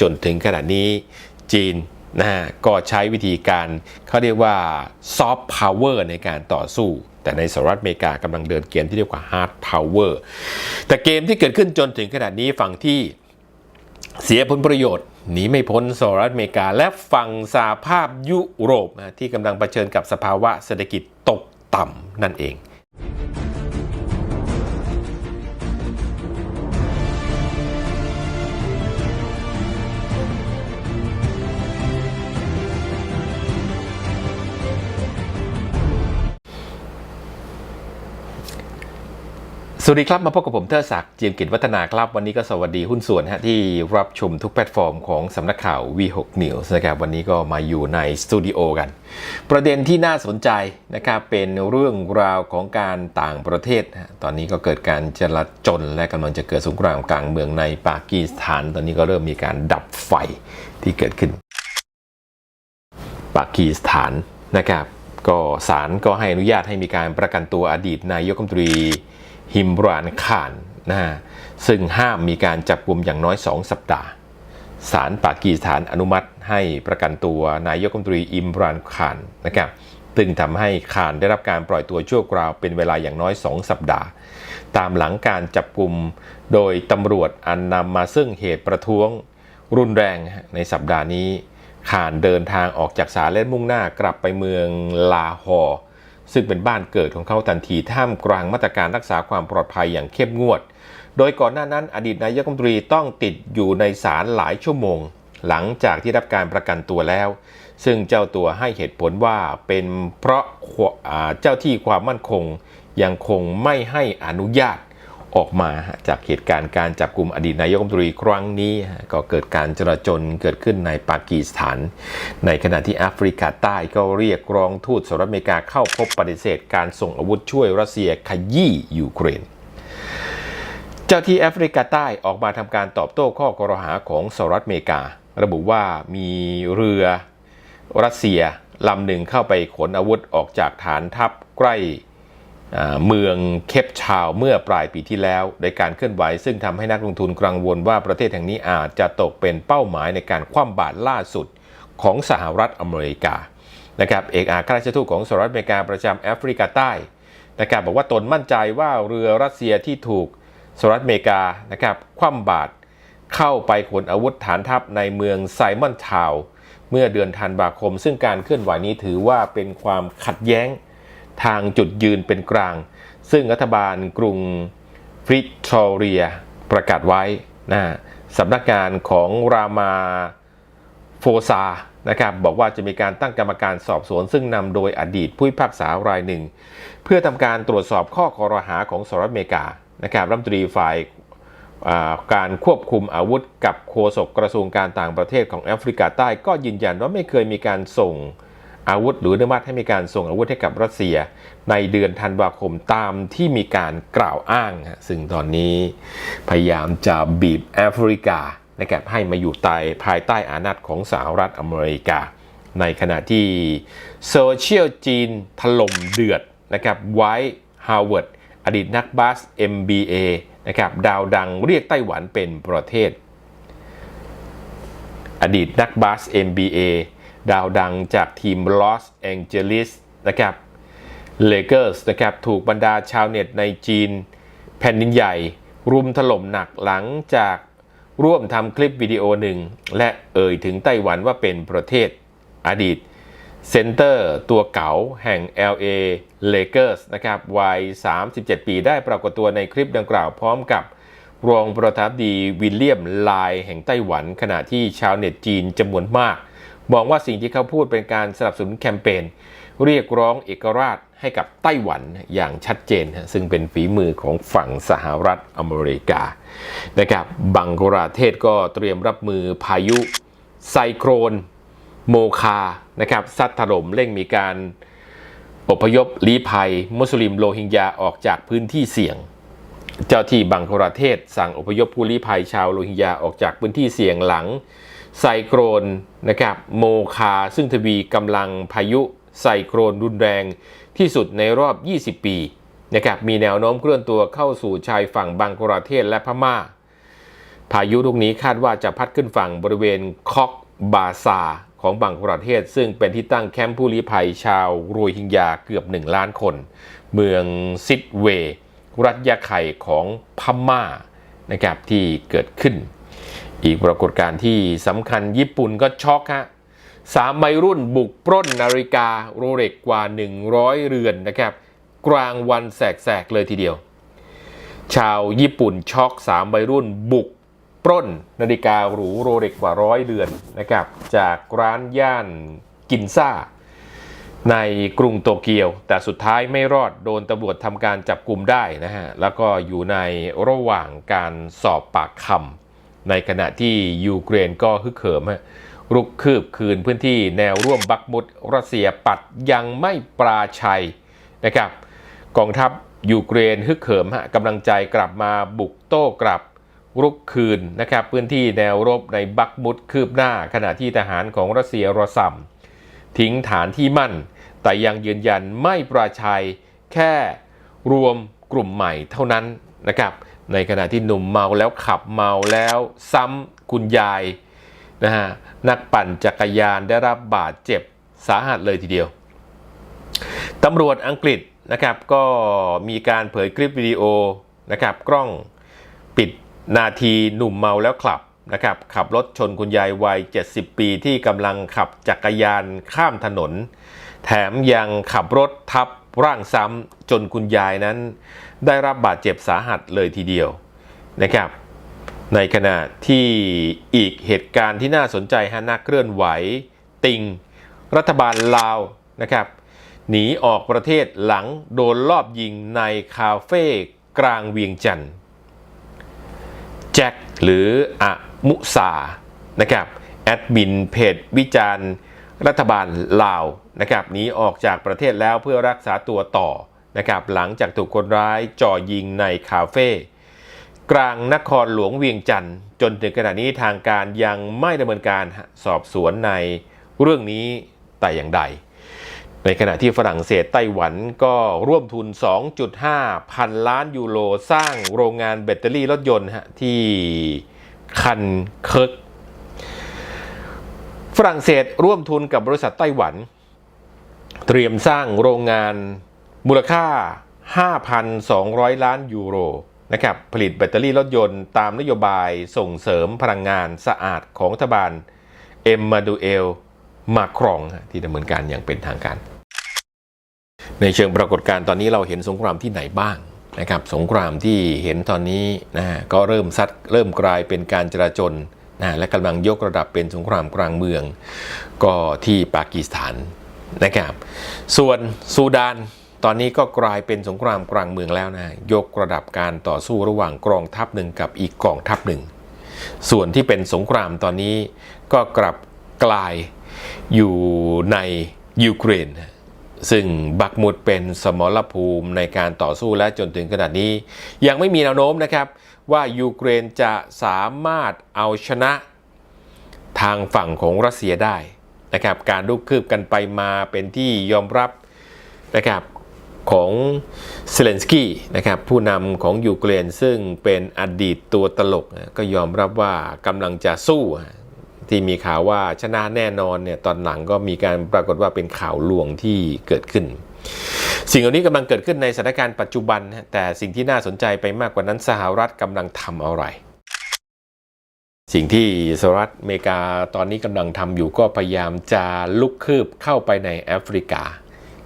จนถึงขณะนี้จีนนะฮะก็ใช้วิธีการเขาเรียกว่าซอฟต์พาวเวอร์ในการต่อสู้ แต่ในสหรัฐอเมริกากำลังเดินเกมที่เรียกว่าฮาร์ดพาวเวอร์แต่เกมที่เกิดขึ้นจนถึงขณะนี้ฝั่งที่เสียผลประโยชน์หนีไม่พ้นสหรัฐอเมริกา และฝั่งสหภาพยุโรปนะที่กำลังเผชิญกับสภาวะเศรษฐกิจตกต่ำนั่นเอง สวัสดีครับ มาพบกับผมเทอศักดิ์เจียมกิจวัฒนาครับ วันนี้ก็สวัสดีหุ้นส่วนฮะที่รับชมทุกแพลตฟอร์มของสำนักข่าว V6 News นะครับวันนี้ก็มาอยู่ในสตูดิโอกัน ประเด็นที่น่าสนใจนะครับเป็นเรื่องราวของการต่างประเทศ ตอนนี้ก็เกิดการจลาจลและกำลังจะเกิดสงครามกลางเมืองในปากีสถาน ตอนนี้ก็เริ่มมีการดับไฟที่เกิดขึ้น ปากีสถานนะครับ ก็ศาลก็ให้อนุญาตให้มีการประกันตัวอดีตนายกรัฐมนตรี ฮิมรานข่านนะฮะซึ่งห้ามมีการจับกลุ่มอย่างน้อย 2 สัปดาห์ศาลปากีสถานอนุมัติให้ประกันตัวนายกรัฐมนตรีอิมรานข่านนะครับซึ่งทำให้ขานได้รับการปล่อยตัวชั่วคราวเป็นเวลาอย่างน้อย 2 สัปดาห์ ตามหลังการจับกลุ่มโดยตำรวจอันนำมาซึ่งเหตุประท้วงรุนแรงในสัปดาห์นี้ขานเดินทางออกจากศาลและมุ่งหน้ากลับไปเมืองลาฮอร์ ซึ่งเป็นบ้านเกิดของเขาทันทีท่ามกลางมาตรการรักษาความปลอดภัยอย่างเข้มงวด โดยก่อนหน้านั้นอดีตนายกรัฐมนตรีต้องติดอยู่ในศาลหลายชั่วโมง หลังจากที่รับการประกันตัวแล้ว ซึ่งเจ้าตัวให้เหตุผลว่าเป็นเพราะเจ้าที่ความมั่นคงยังคงไม่ให้อนุญาต ออกมาจากเหตุการณ์การจับกลุ่มอดีตนายกรัฐมนตรีครั้งนี้ ก็เกิดการจราจนเกิดขึ้นในปากีสถาน ในขณะที่แอฟริกาใต้ก็เรียกร้องทูตสหรัฐอเมริกาเข้าพบปฏิเสธ การส่งอาวุธช่วยรัสเซียขยี้ยูเครนเจ้าที่แอฟริกาใต้ออกมาทำการตอบโต้ข้อกล่าวหาของสหรัฐอเมริกา ระบุว่ามีเรือรัสเซียลำหนึ่งเข้าไปขนอาวุธออกจากฐานทัพใกล้ เมืองเคปชาวเมื่อปลายปีที่แล้วโดยการเคลื่อนไหว ซึ่งทำให้นักลงทุนกังวลว่าประเทศแห่งนี้อาจจะตกเป็นเป้าหมายในการคว่ำบาตรล่าสุดของสหรัฐอเมริกานะครับเอกอัครราชทูตของสหรัฐอเมริกาประจำแอฟริกาใต้นะครับบอกว่าตนมั่นใจว่าเรือรัสเซียที่ถูกสหรัฐอเมริกานะครับคว่ำบาตรเข้าไปขนอาวุธฐานทัพในเมืองไซมอนทาวเมื่อเดือนธันวาคม ซึ่งการเคลื่อนไหวนี้ถือว่าเป็นความขัดแย้ง ทางจุดยืนเป็นกลาง ซึ่งรัฐบาลกรุงฟริทอเรียประกาศไว้นะสำนักงานของรามาโฟซานะครับบอกว่าจะมีการตั้งกรรมการสอบสวน ซึ่งนำโดยอดีตผู้พิพากษารายหนึ่ง เพื่อทำการตรวจสอบข้อกรหาของสหรัฐอเมริกานะครับรัฐมนตรีฝ่ายการควบคุมอาวุธกับโฆษกกระทรวงการต่างประเทศของแอฟริกาใต้ก็ยืนยันว่าไม่เคยมีการส่ง อาวุธหรืออนุมัติให้มีการส่งอาวุธให้กับรัสเซีย ในเดือนธันวาคมตามที่มีการกล่าวอ้าง ซึ่งตอนนี้พยายามจะบีบแอฟริกานะครับให้มาอยู่ใต้ภายใต้อานัตของสหรัฐอเมริกา ในขณะที่โซเชียลจีนถล่มเดือดนะครับไว้ฮาวเวิร์ดอดีตนักบาส MBA นะครับดาวดังเรียกไต้หวันเป็นประเทศ อดีตนักบาส MBA ดาวดังจากทีมลอสแองเจลิสนะครับเลเกอร์สนะครับถูกบรรดาชาวเน็ตในจีน แผ่นดินใหญ่ รุมถล่มหนักหลังจากร่วมทำคลิปวิดีโอหนึ่ง และเอ่ยถึงไต้หวันว่าเป็นประเทศอดีตเซนเตอร์ตัวเก๋าแห่ง LA Lakers นะครับวัย 37 ปีได้ปรากฏตัวในคลิปดังกล่าวพร้อมกับรองประธานดีวิลเลียมไลแห่งไต้หวัน ขณะที่ชาวเน็ตจีนจำนวนมาก มองว่าสิ่งที่เขาพูดเป็นการสนับสนุนแคมเปญเรียกร้องเอกราชให้กับไต้หวันอย่างชัดเจน ซึ่งเป็นฝีมือของฝั่งสหรัฐอเมริกานะครับบังกลาเทศก็เตรียมรับมือพายุไซโครน โมคานะครับซัดถล่มเร่งมีการอพยพลี้ภัย มุสลิมโรฮิงญาออกจากพื้นที่เสี่ยง เจ้าที่บังกลาเทศสั่งอพยพผู้ลี้ภัยชาวโรฮิงญาออกจากพื้นที่เสี่ยงหลัง ไซโครนนะครับโมคาซึ่งทวีกำลังพายุไซโครนรุนแรงที่สุดในรอบ 20 ปีนะครับมีแนวโน้มเคลื่อนตัวเข้าสู่ชายฝั่งบังกลาเทศและพม่า พายุลูกนี้คาดว่าจะพัดขึ้นฝั่งบริเวณคอกบาซาของบังกลาเทศ ซึ่งเป็นที่ตั้งแคมป์ผู้ลี้ภัยชาวโรฮิงญาเกือบ 1 ล้านคน เมืองซิดเว รัฐยาไข่ของพม่านะครับที่เกิดขึ้น อีกปรากฏการณ์ที่สำคัญญี่ปุ่นก็ช็อกฮะสามวัยรุ่นบุกปล้นนาฬิกาโรเล็กกว่า 100 เรือนนะครับ กลางวันแสกๆเลยทีเดียว ชาวญี่ปุ่นช็อกสามวัยรุ่นบุกปล้นนาฬิกาหรูโรเล็กกว่าร้อยเรือนนะครับ จากร้านย่านกินซ่า ในกรุงโตเกียว แต่สุดท้ายไม่รอดโดนตำรวจทำการจับกลุ่มได้นะฮะ แล้วก็อยู่ในระหว่างการสอบปากคำ ในขณะที่ยูเครนก็ฮึกเหิมฮะรุกคืบคืนพื้นที่แนวร่วมบักมุดรัสเซียปัดยังไม่ปราชัยนะครับกองทัพยูเครนฮึกเหิมฮะกำลังใจกลับมาบุกโต้กลับรุกคืนนะครับพื้นที่แนวรบในบักมุดคืบหน้า ขณะที่ทหารของรัสเซียรอซัมทิ้งฐานที่มั่น แต่ยังยืนยันไม่ปราชัยแค่รวมกลุ่มใหม่เท่านั้นนะครับ ในขณะที่หนุ่มเมาแล้วขับเมาแล้วซ้ำคุณยายนะฮะนักปั่นจักรยานได้รับบาดเจ็บสาหัสเลยทีเดียวตำรวจอังกฤษนะครับก็มีการเผยคลิปวิดีโอนะครับกล้องปิดนาทีหนุ่มเมาแล้วขับนะครับขับรถชนคุณยายวัย 70 ปีที่กำลังขับจักรยานข้ามถนน แถมยังขับรถทับร่างซ้ำจนคุณยายนั้น ได้รับบาดเจ็บสาหัสเลยทีเดียวนะครับ ในขณะที่อีกเหตุการณ์ที่น่าสนใจฮะนักเคลื่อนไหว ติง รัฐบาลลาวนะครับหนีออกประเทศหลังโดนลอบยิงในคาเฟ่กลางเวียงจันทร์แจ็คหรืออะมุสานะครับแอดมินเพจวิจารณ์ รัฐบาลลาวนะครับหนีออกจากประเทศแล้วเพื่อรักษาตัวต่อ นะครับหลังจากถูกคนร้ายจ่อยิงในคาเฟ่กลางนครหลวงเวียงจันทร์จนถึงขณะนี้ทางการยังไม่ดำเนินการสอบสวนในเรื่องนี้แต่อย่างใด ในขณะที่ฝรั่งเศสไต้หวันก็ร่วมทุน 2.5 พันล้านยูโรสร้างโรงงานแบตเตอรี่รถยนต์ที่คันเคิร์กฝรั่งเศสร่วมทุนกับบริษัทไต้หวัน เตรียมสร้างโรงงาน มูลค่า 5,200 ล้านยูโรนะครับผลิตแบตเตอรี่รถยนต์ตามนโยบายส่งเสริมพลังงานสะอาดของรัฐบาล เอ็มมาดูเอล มาครองที่ดำเนินการอย่างเป็นทางการ ในเชิงปรากฏการณ์ตอนนี้เราเห็นสงครามที่ไหนบ้างนะครับสงครามที่เห็นตอนนี้นะก็เริ่มซัดเริ่มกลายเป็นการจราจนนะและกำลังยกระดับเป็นสงครามกลางเมือง ก็ที่ปากีสถานนะครับส่วนซูดาน ตอนนี้ก็กลายเป็นสงครามกลางเมืองแล้วนะยกระดับการต่อสู้ระหว่างกองทัพหนึ่งกับอีกกองทัพหนึ่ง ส่วนที่เป็นสงครามตอนนี้ก็กลับกลายอยู่ในยูเครน ซึ่งบักมุดเป็นสมรภูมิในการต่อสู้และจนถึงขนาดนี้ ยังไม่มีแนวโน้มนะครับว่ายูเครนจะสามารถเอาชนะทางฝั่งของรัสเซียได้นะครับการลุกคืบกันไปมาเป็นที่ยอมรับนะครับ ของเซเลนสกี้นะครับผู้นำของยูเครนซึ่งเป็นอดีตตัวตลกก็ยอมรับว่ากำลังจะสู้ที่มีข่าวว่าชนะแน่นอนเนี่ยตอนหลังก็มีการปรากฏว่าเป็นข่าวลวงที่เกิดขึ้น สิ่งเหล่านี้กำลังเกิดขึ้นในสถานการณ์ปัจจุบัน แต่สิ่งที่น่าสนใจไปมากกว่านั้นสหรัฐกำลังทำอะไร สิ่งที่สหรัฐอเมริกาตอนนี้กำลังทำอยู่ก็พยายามจะลุกคืบเข้าไปในแอฟริกา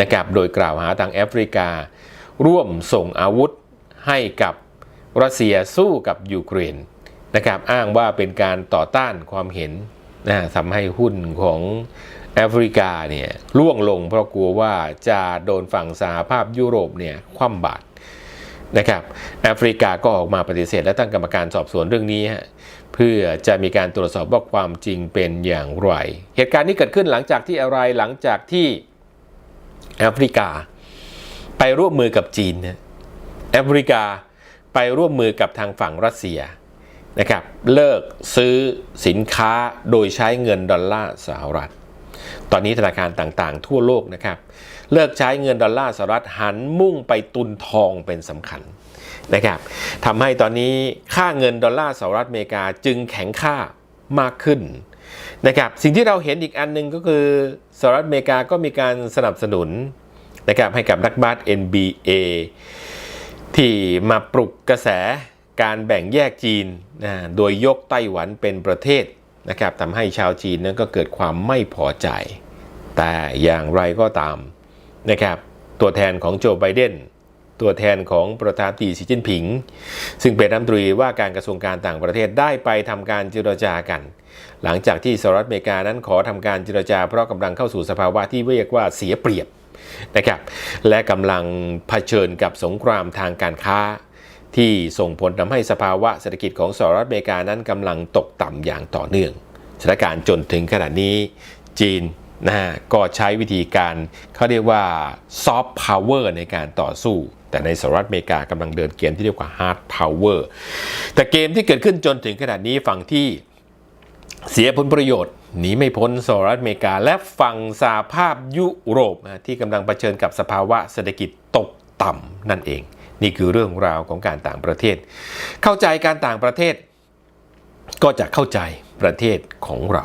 นะครับโดยกล่าวหาทางแอฟริกา ร่วมส่งอาวุธให้กับรัสเซียสู้กับยูเครนนะครับอ้างว่าเป็นการต่อต้านความเห็นนะทำให้หุ้นของแอฟริกาเนี่ยล่วงลงเพราะกลัวว่าจะโดนฝั่งสหภาพยุโรปเนี่ยคว่ำบาตรนะครับแอฟริกาก็ออกมาปฏิเสธและตั้งกรรมการสอบสวนเรื่องนี้ฮะเพื่อจะมีการตรวจสอบว่าความจริงเป็นอย่างไร เหตุการณ์นี้เกิดขึ้นหลังจากที่อะไรหลังจากที่ แอฟริกา ไปร่วมมือกับจีนนะแอฟริกาไปร่วมมือกับทางฝั่งรัสเซียนะครับเลิกซื้อสินค้าโดยใช้เงินดอลลาร์สหรัฐ ตอนนี้ธนาคารต่างๆ ทั่วโลกนะครับ เลิกใช้เงินดอลลาร์สหรัฐหันมุ่งไปตุนทองเป็นสำคัญนะครับทำให้ตอนนี้ค่าเงินดอลลาร์สหรัฐอเมริกาจึงแข็งค่ามากขึ้นนะครับสิ่งที่เราเห็นอีกอันหนึ่งก็คือ สหรัฐอเมริกาก็มีการสนับสนุนนะครับให้กับนักบาส NBA ที่มาปลุกกระแสการแบ่งแยกจีนนะโดยยกไต้หวันเป็นประเทศนะครับทำให้ชาวจีนนั้นก็เกิดความไม่พอใจ แต่อย่างไรก็ตามนะครับตัวแทนของโจไบเดน ตัวแทนของประธานาธิบดีสีจิ้นผิง ซึ่งเป็นรัฐมนตรีว่าการกระทรวงการต่างประเทศได้ไปทำการเจรจากัน หลังจากที่สหรัฐอเมริกานั้นขอทำการเจรจา เพราะกำลังเข้าสู่สภาวะที่เรียกว่าเสียเปรียบนะครับและกำลังเผชิญกับสงครามทางการค้า ที่ส่งผลทำให้สภาวะเศรษฐกิจของสหรัฐอเมริกานั้นกำลังตกต่ำอย่างต่อเนื่องสถานการณ์จนถึงขณะนี้จีนนะฮะก็ใช้วิธีการเขาเรียกว่าซอฟต์พาวเวอร์ในการต่อสู้ แต่ในสหรัฐอเมริกากำลังเดินเกมที่เรียกว่าฮาร์ดพาวเวอร์แต่เกมที่เกิดขึ้นจนถึงขณะนี้ฝั่งที่เสียผลประโยชน์หนีไม่พ้นสหรัฐอเมริกา และฝั่งสหภาพยุโรปที่กำลังเผชิญกับสภาวะเศรษฐกิจตกต่ำนั่นเอง นี่คือเรื่องราวของการต่างประเทศ เข้าใจการต่างประเทศ ก็จะเข้าใจประเทศของเรา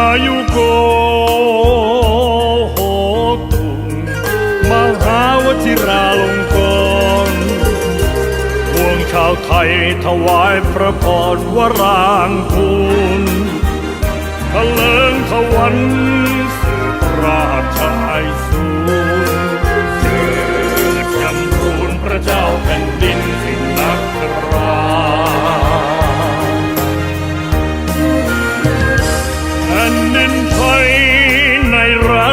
ายุโกโหตุมหาวชิราลงกรณพวงชาวไทยถวายพระพรวรางคูณทะเลิงทวันสืบราช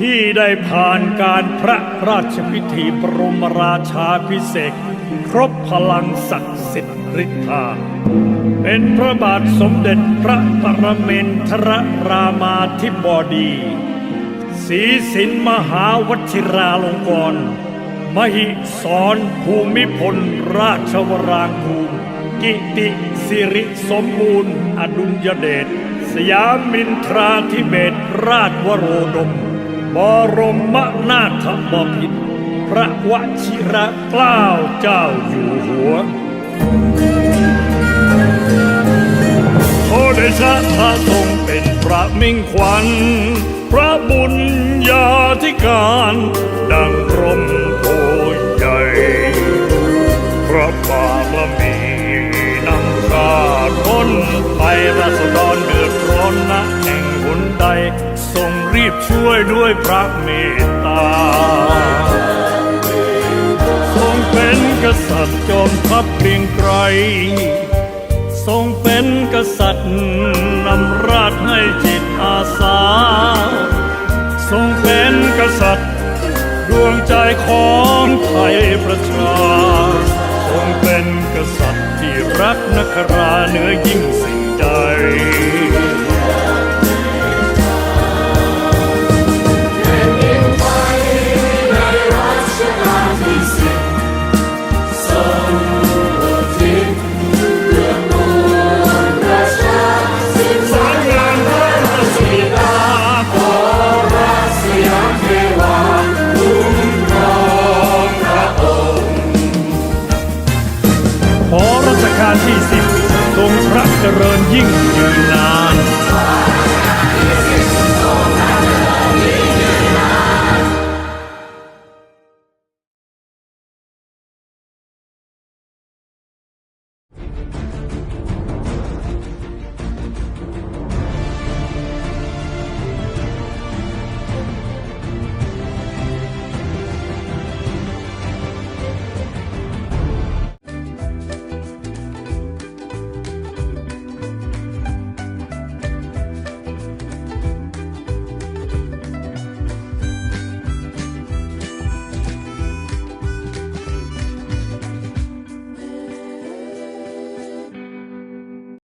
ที่ได้ผ่านการพระราชพิธีบรมราชาพิเศษครบพลังศักดิ์สิทธิ์ฤทธา เป็นพระบาทสมเด็จพระปรเมนทรรามาธิบดีศรีสินมหาวชิราลงกรณ์มหิสรภูมิพลราชวรางคูลกิติสิริสมบูรณ์ อดุลยเดชสยามินทราธิเบศราชวโรดม บรมนาถบพิตรพระวชิระเกล้าเจ้าอยู่หัวโอเดชะพระทรงเป็นพระมิ่งขวัญ พระบุญญาธิการ ดังร่มโพใหญ่พระบารมีนำชาติพ้นไปราษฎรเดือดร้อนนะแห่งหนใด บช่วยด้วยพระเมตตา ทรงเป็นกษัตริย์จอมทัพเกรียงไกร ทรงเป็นกษัตริย์นำราชให้จิตอาสา ทรงเป็นกษัตริย์ดวงใจของไทยประชา ทรงเป็นกษัตริย์ที่รักนักราเหนือยิ่งสิ่งใด